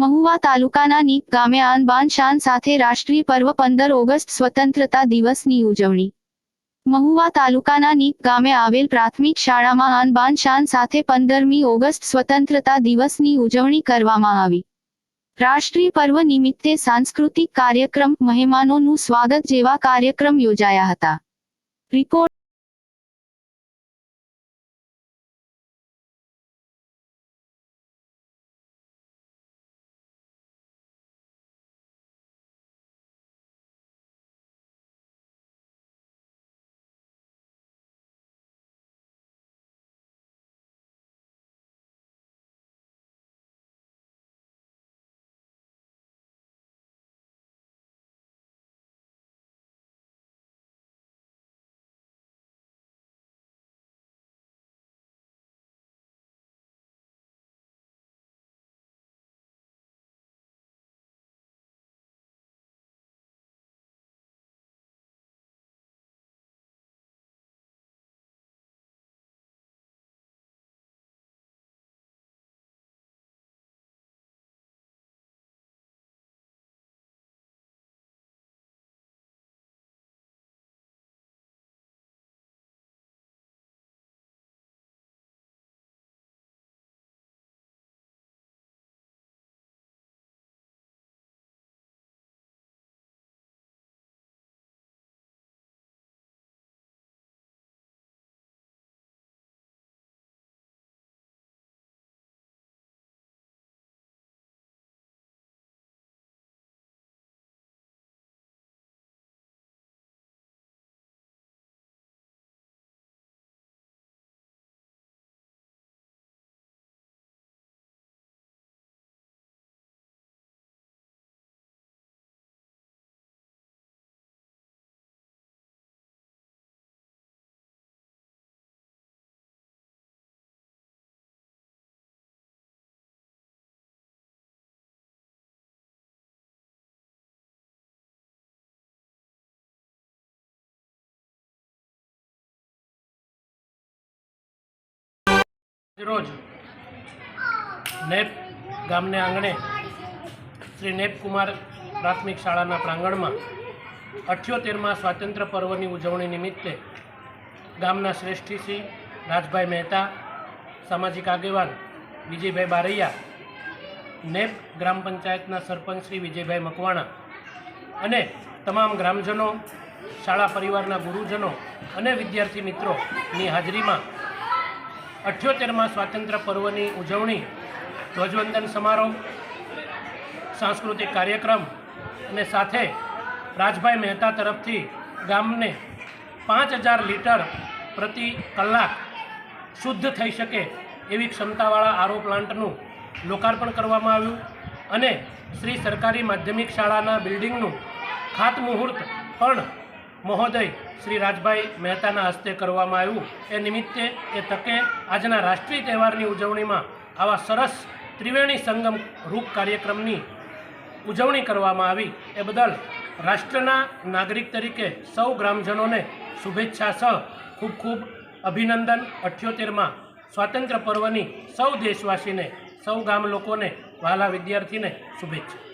મહુવા તાલુકાના નીક ગામે આન શાન સાથે રાષ્ટ્રીય પર્વ પંદર ઓગસ્ટ સ્વતંત્રતા દિવસની ઉજવણી. મહુવા તાલુકાના નીક ગામે આવેલ પ્રાથમિક શાળામાં આન બાન શાન સાથે પંદરમી ઓગસ્ટ સ્વતંત્રતા દિવસની ઉજવણી કરવામાં આવી. રાષ્ટ્રીય પર્વ નિમિત્તે સાંસ્કૃતિક કાર્યક્રમ મહેમાનોનું સ્વાગત જેવા કાર્યક્રમ યોજાયા હતા. રિપોર્ટ રોજ નેપ ગામને આંગણે શ્રી નેપકુમાર પ્રાથમિક શાળાના પ્રાંગણમાં અઠ્યોતેરમાં સ્વાતંત્ર્ય પર્વની ઉજવણી નિમિત્તે ગામના શ્રેષ્ઠી શ્રી રાજભાઈ મહેતા, સામાજિક આગેવાન વિજયભાઈ બારૈયા, નેપ ગ્રામ પંચાયતના સરપંચ શ્રી વિજયભાઈ મકવાણા અને તમામ ગ્રામજનો, શાળા પરિવારના ગુરુજનો અને વિદ્યાર્થી મિત્રોની હાજરીમાં અઠ્યોતેરમાં સ્વાતંત્ર્ય પર્વની ઉજવણી, ધ્વજવંદન સમારોહ, સાંસ્કૃતિક કાર્યક્રમ અને સાથે રાજભાઈ મહેતા તરફથી ગામને પાંચ હજાર લીટર પ્રતિ કલાક શુદ્ધ થઈ શકે એવી ક્ષમતાવાળા આરો પ્લાન્ટનું લોકાર્પણ કરવામાં આવ્યું અને શ્રી સરકારી માધ્યમિક શાળાના બિલ્ડિંગનું ખાતમુહૂર્ત પણ મહોદય શ્રી રાજભાઈ મહેતાના હસ્તે કરવામાં આવ્યું. એ નિમિત્તે એ તકે આજના રાષ્ટ્રીય તહેવારની ઉજવણીમાં આવા સરસ ત્રિવેણી સંગમ રૂપ કાર્યક્રમની ઉજવણી કરવામાં આવી. એ બદલ રાષ્ટ્રના નાગરિક તરીકે સૌ ગ્રામજનોને શુભેચ્છા સહ ખૂબ ખૂબ અભિનંદન. અઠ્યોતેરમાં સ્વાતંત્ર્ય પર્વની સૌ દેશવાસીને, સૌ ગામ લોકોને, વહાલા વિદ્યાર્થીને શુભેચ્છા.